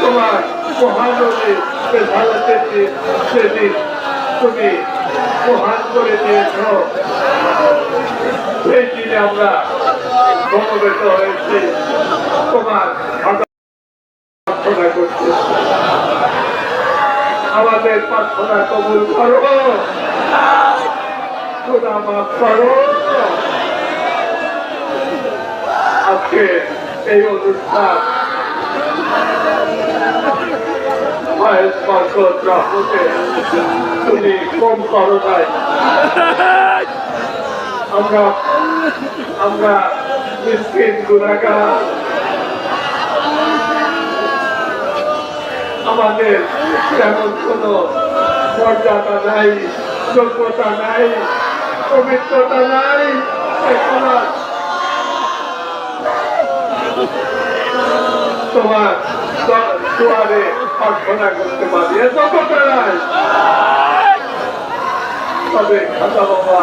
তোমার মহানবী দিন সেদিন তুমি মহান সেই দিনে আমরা সমবেত হয়েছি। তোমার প্রার্থনা করছি। আমাদের প্রার্থনা কবুল করো। খোদা মাফ করো। আজকে এই অনুষ্ঠান মায়ের বরকত তুমি কম করো নাই। আমরা আমরা মিসকিন গুণাগার। আমাদের তেমন কোনো মর্যাদা নাই, যোগ্যতা নাই, পবিত্রতা নাই তোমার দুয়ারে প্রার্থনা করতে পারি। এ যোগ্যতা নাই তবে খাতা বাবা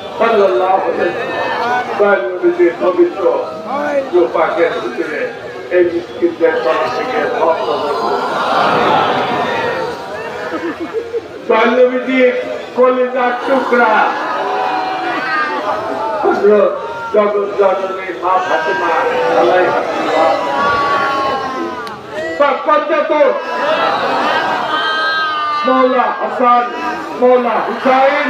সাল্লাল্লাহু আলাইহি পবিত্র রূপাকের ভিতরে এই মিসকিনদের তরফ থেকে নবীজি কলিজার টুকরা জগৎ জননী মা ফাতেমা পঞ্চায়েত মৌলা হাসান মৌলা হুসাইন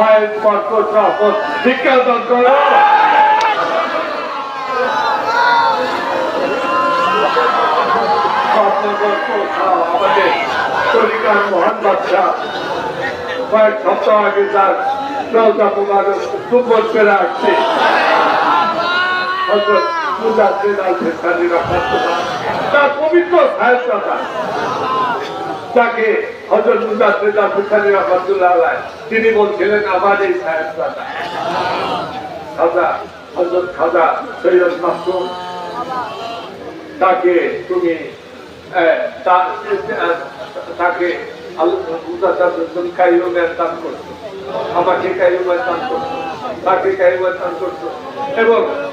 ভয়ের রহমত শিক্ষা দান করা। আমাদের তরিকার মহান বাদশাহ কয়েক সপ্তাহ আগে তার রওজা মুবারক দুপুর পেরে আসছে। তার পবিত্র সাহিত্যতা তাকে হযরত মুজাদ্দিদ ফিসানি রাহমাতুল্লাহ আলাইহি, তিনি বলছিলেন, আমার এই খাজা। হযরত খাজা সৈয়দ মাসুম তাকে তুমি তাকে আমাকে কাইমের করছ। তাকে কাইমের করছ। এবং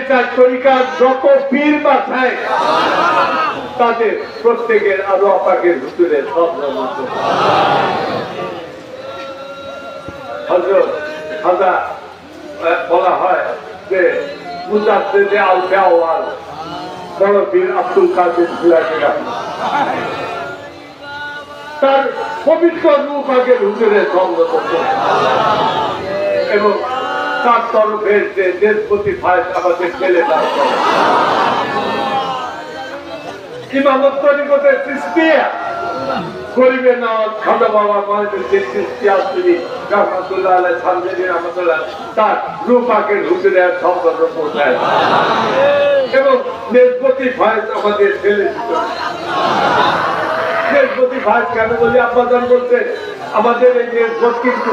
চার তরিকার যত পীর বাছায় তাদের প্রত্যেকের আরও অপাকের ভিতরে সব বলা হয় যে আব্দুল কাদের তার পবিত্র রূপ আগে হুজুরের সঙ্গ করতে এবং তার তরফের যে দেশপতি ফায়দ আমাদের ছেলে তার ইমামত বাবা যে সৃষ্টি আসলি রহমতুল্লাহ আলাই রহমতুল্লাহ তার রূপাকের হুজুরের সঙ্গ পৌঁছায় এবং দেশপতি ফায়দ আমাদের ছেলে দেশপতি ভাই কেন বলি, আব্বাজান বলতে আমাদের এই যে কিন্তু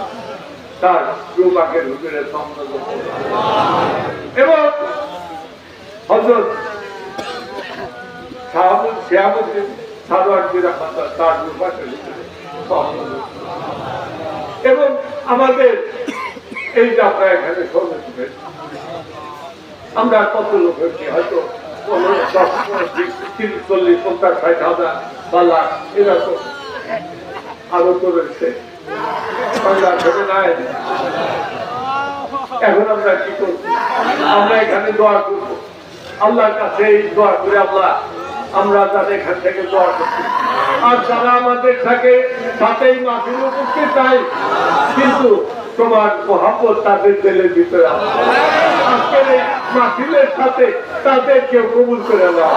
তার হুজুরের সম্মান এবং হজরত তার সম্মান এবং আমাদের এই যে আমরা এখানে আমরা কত লোক হয়েছি হয়তো চল্লিশ, পঞ্চাশ, ষাট হাজার বা লাখ, এরকম আরও তো রয়েছে এখন আমরা কি আমরা এখানে দোয়া আল্লাহর কাছে দোয়া করে আল্লাহ, আমরা যাদের এখান থেকে দোয়া করছি। আর যারা আমাদের থাকে তাতেই মাটির উপস্থিত চাই কিন্তু তোমার মহাপত তাদের দিলের ভিতরে। আজকের এই মাহফিলের সাথে তাদের কেউ কবুল করে নাও।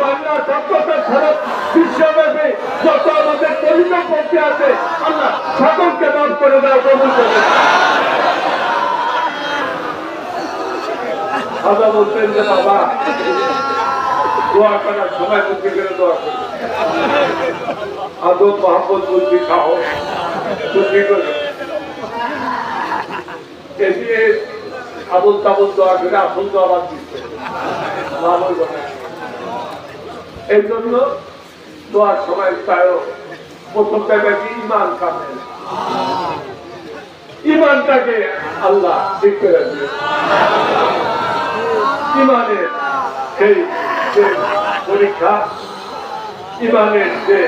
বাংলা সভ্যতা ছাড়া বিশ্বব্যাপী যত পরিচয় পড়তে আছে। আল্লাহ সকলকে মাফ করে দাও, কবুল করে। দাদা বলতেন যে, বাবা, দোয়া করার সময় বুদ্ধি করে দোয়া করে। আদব মোহাম্মদ বুদ্ধি খাও, বুদ্ধি করে। এদিকে আবুল তাবুল দোয়া করে আসল দোয়া বাদ দিচ্ছে। এই জন্য দোয়ার সময় তারও প্রথম জায়গায় ইমান কামে ইমানটাকে আল্লাহ ঠিক করে দিয়ে ইমানের সেই পরীক্ষা, ইমানের যে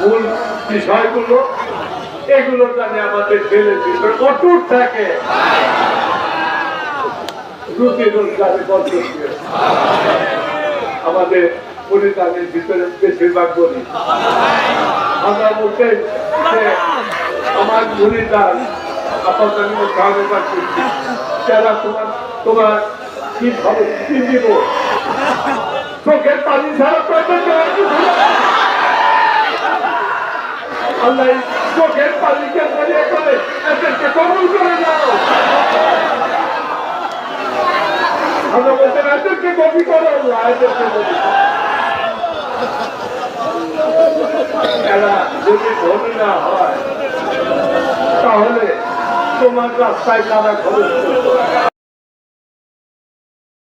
মূল বিষয়গুলো, এগুলো জানে আমাদের ছেলের ভিতরে অটুট থাকে। রুটি রোজগারে বদ্ধ আমাদের পরিধানের ভিতরে বেশিরভাগ বলি আমরা বলতে আমার পরিধান আপাতত আমি খাওয়াতে পারছি যারা তোমার কি ভালো কি দিব চোখের পানি ছাড়া। আল্লাহ। চোখের পানিকে মনে করে এদেরকে কবুল করে? দাও আমরা বলতেন এদেরকে কবি করো? আল্লাহ এদেরকে কবি এরা যদি ধনী না হয় তাহলে তোমার রাস্তায় কারা খরচ